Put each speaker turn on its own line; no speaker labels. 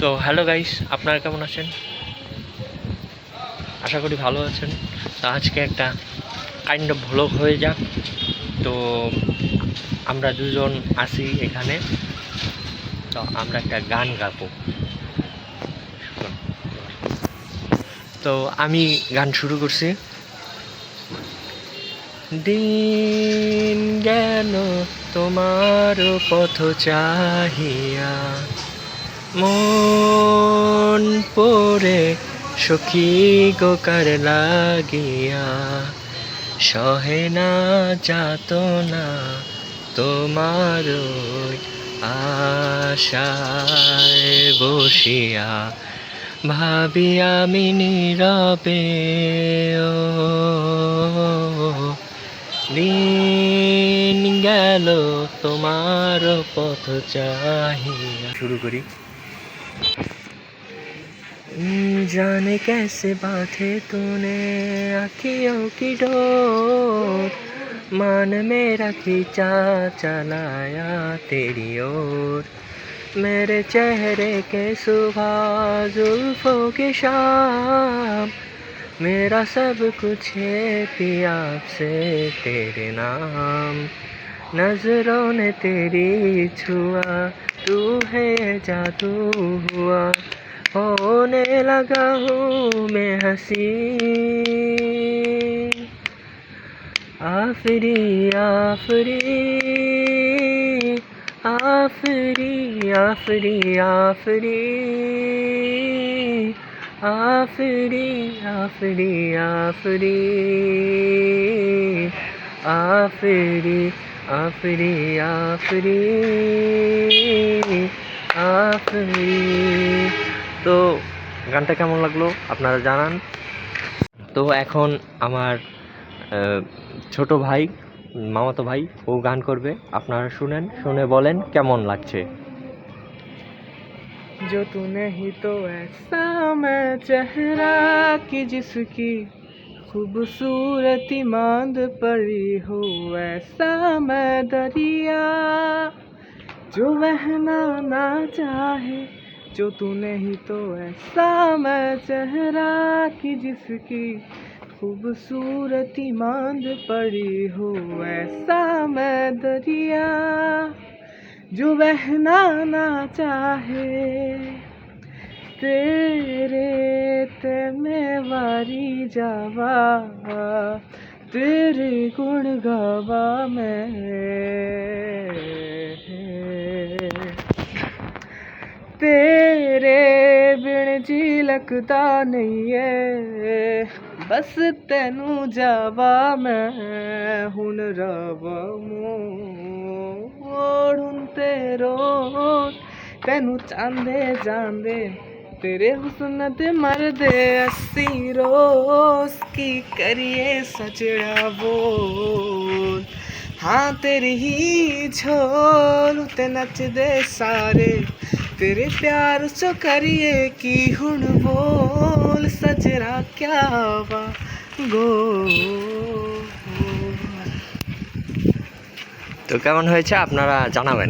তো hello guys, আপনারা কেমন আছেন? আশা করি ভালো আছেন। তো আজকে একটা কাইন্ড অফ ভ্লগ হয়ে যাক। তো আমরা দুজন আসি এখানে। তো আমরা একটা গান গাবো। তো আমি গান শুরু করছি। দিন গেল তোমার পথ চাহিয়া মন পড়ে সখী গোকার লাগিয়া। সহে না যাত না তোমার আশায় বসিয়া। ভাবি আমি নীরবে দিন গেল তোমার পথ চাহিয়া। শুরু করি। जाने कैसे बातें तूने आखियों की डोर? मान मेरा खींचा चलाया तेरी ओर। मेरे चेहरे के सुबह जुल्फों की शाम। मेरा सब कुछ है पिया से तेरे नाम। नज़रों ने तेरी छुआ, तू है जादू हुआ। होने लगा हूँ मैं हँसी। आफरी आफरी आफरी आफरी आफरी आफरी आफरी आफरी आफरी। आफरी आफरी আফরি তো গানটা কেমন লাগলো আপনারা জানান তো এখন আমার আহ, ছোট ভাই মামাতো ভাই ও গান করবে আপনারা শুনেন শুনে বলেন কেমন লাগছে
जो तू नहीं तो ऐसा मैं चेहरा की जिसकी खूबसूरती मांद पड़ी हो ऐसा मैं दरिया, जो बहना ना चाहे, जो तू नहीं तो ऐसा मैं चेहरा की जिसकी खूबसूरती मांद पड़ी हो ऐसा मैं दरिया, जो बहना ना चाहे, तेरे ਹਾਰੀ ਜਾਵਾ, ਤੇਰੇ ਗੁਣ ਗਾਵਾ ਮੈਂ। ਤੇਰੇ ਬਿਨ ਜੀ ਲਗਦਾ ਨਹੀਂ ਏ ਬਸ ਤੈਨੂੰ ਜਾਵਾ ਮੈਂ, ਹੁਣ ਰਵਾ ਮੋੜ ਹੁਣ ਤੇਰੋ ਤੈਨੂੰ ਚਾਂਦੇ ਜਾਂਦੇ तेरे हुस्न ते मरदे अस्सी रोज की करिए सचड़ा बोल हाँ तेरी ही झोल ते नचदे सारे तेरे प्यार चो करिए की हुन बोल सजरा क्या वा गो
তো কেমন হয়েছে আপনারা জানাবেন